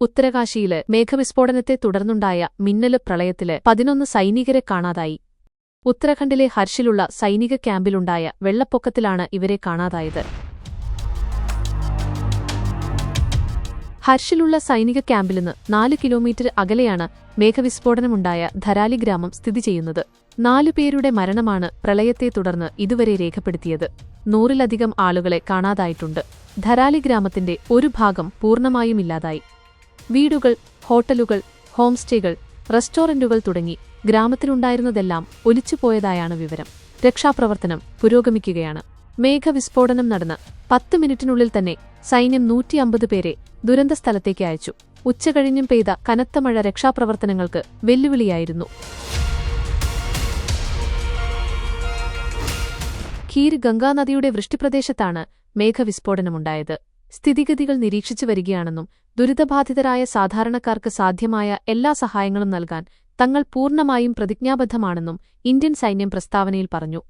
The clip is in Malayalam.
ഉത്തരകാശിയിൽ മേഘവിസ്ഫോടനത്തെ തുടർന്നുണ്ടായ മിന്നൽ പ്രളയത്തിൽ പതിനൊന്ന് സൈനികരെ കാണാതായി. ഉത്തരാഖണ്ഡിലെ ഹർഷിലുള്ള സൈനിക ക്യാമ്പിലുണ്ടായ വെള്ളപ്പൊക്കത്തിലാണ് ഇവരെ കാണാതായത്. ഹർഷിലുള്ള സൈനിക ക്യാമ്പിൽ നിന്ന് നാല് കിലോമീറ്റർ അകലെയാണ് മേഘവിസ്ഫോടനമുണ്ടായ ധരാലി ഗ്രാമം സ്ഥിതി ചെയ്യുന്നത്. നാലു പേരുടെ മരണമാണ് പ്രളയത്തെ തുടർന്ന് ഇതുവരെ രേഖപ്പെടുത്തിയത്. നൂറിലധികം ആളുകളെ കാണാതായിട്ടുണ്ട്. ധരാലി ഗ്രാമത്തിന്റെ ഒരു ഭാഗം പൂർണമായും ഇല്ലാതായി. വീടുകൾ ഹോട്ടലുകൾ ഹോം സ്റ്റേകൾ റെസ്റ്റോറന്റുകൾ തുടങ്ങി ഗ്രാമത്തിലുണ്ടായിരുന്നതെല്ലാം ഒലിച്ചുപോയതായാണ് വിവരം. രക്ഷാപ്രവർത്തനം പുരോഗമിക്കുകയാണ്. മേഘവിസ്ഫോടനം നടന്ന് പത്ത് മിനിറ്റിനുള്ളിൽ തന്നെ സൈന്യം നൂറ്റിയമ്പത് പേരെ ദുരന്തസ്ഥലത്തേക്ക് അയച്ചു. ഉച്ചകഴിഞ്ഞും പെയ്ത കനത്ത മഴ രക്ഷാപ്രവർത്തനങ്ങൾക്ക് വെല്ലുവിളിയായിരുന്നു. ഖീർ ഗംഗാനദിയുടെ വൃഷ്ടിപ്രദേശത്താണ് മേഘവിസ്ഫോടനമുണ്ടായത്. സ്ഥിതിഗതികൾ നിരീക്ഷിച്ചു വരികയാണെന്നും ദുരിതബാധിതരായ സാധാരണക്കാർക്ക് സാധ്യമായ എല്ലാ സഹായങ്ങളും നൽകാൻ തങ്ങൾ പൂർണമായും പ്രതിജ്ഞാബദ്ധമാണെന്നും ഇന്ത്യൻ സൈന്യം പ്രസ്താവനയിൽ പറഞ്ഞു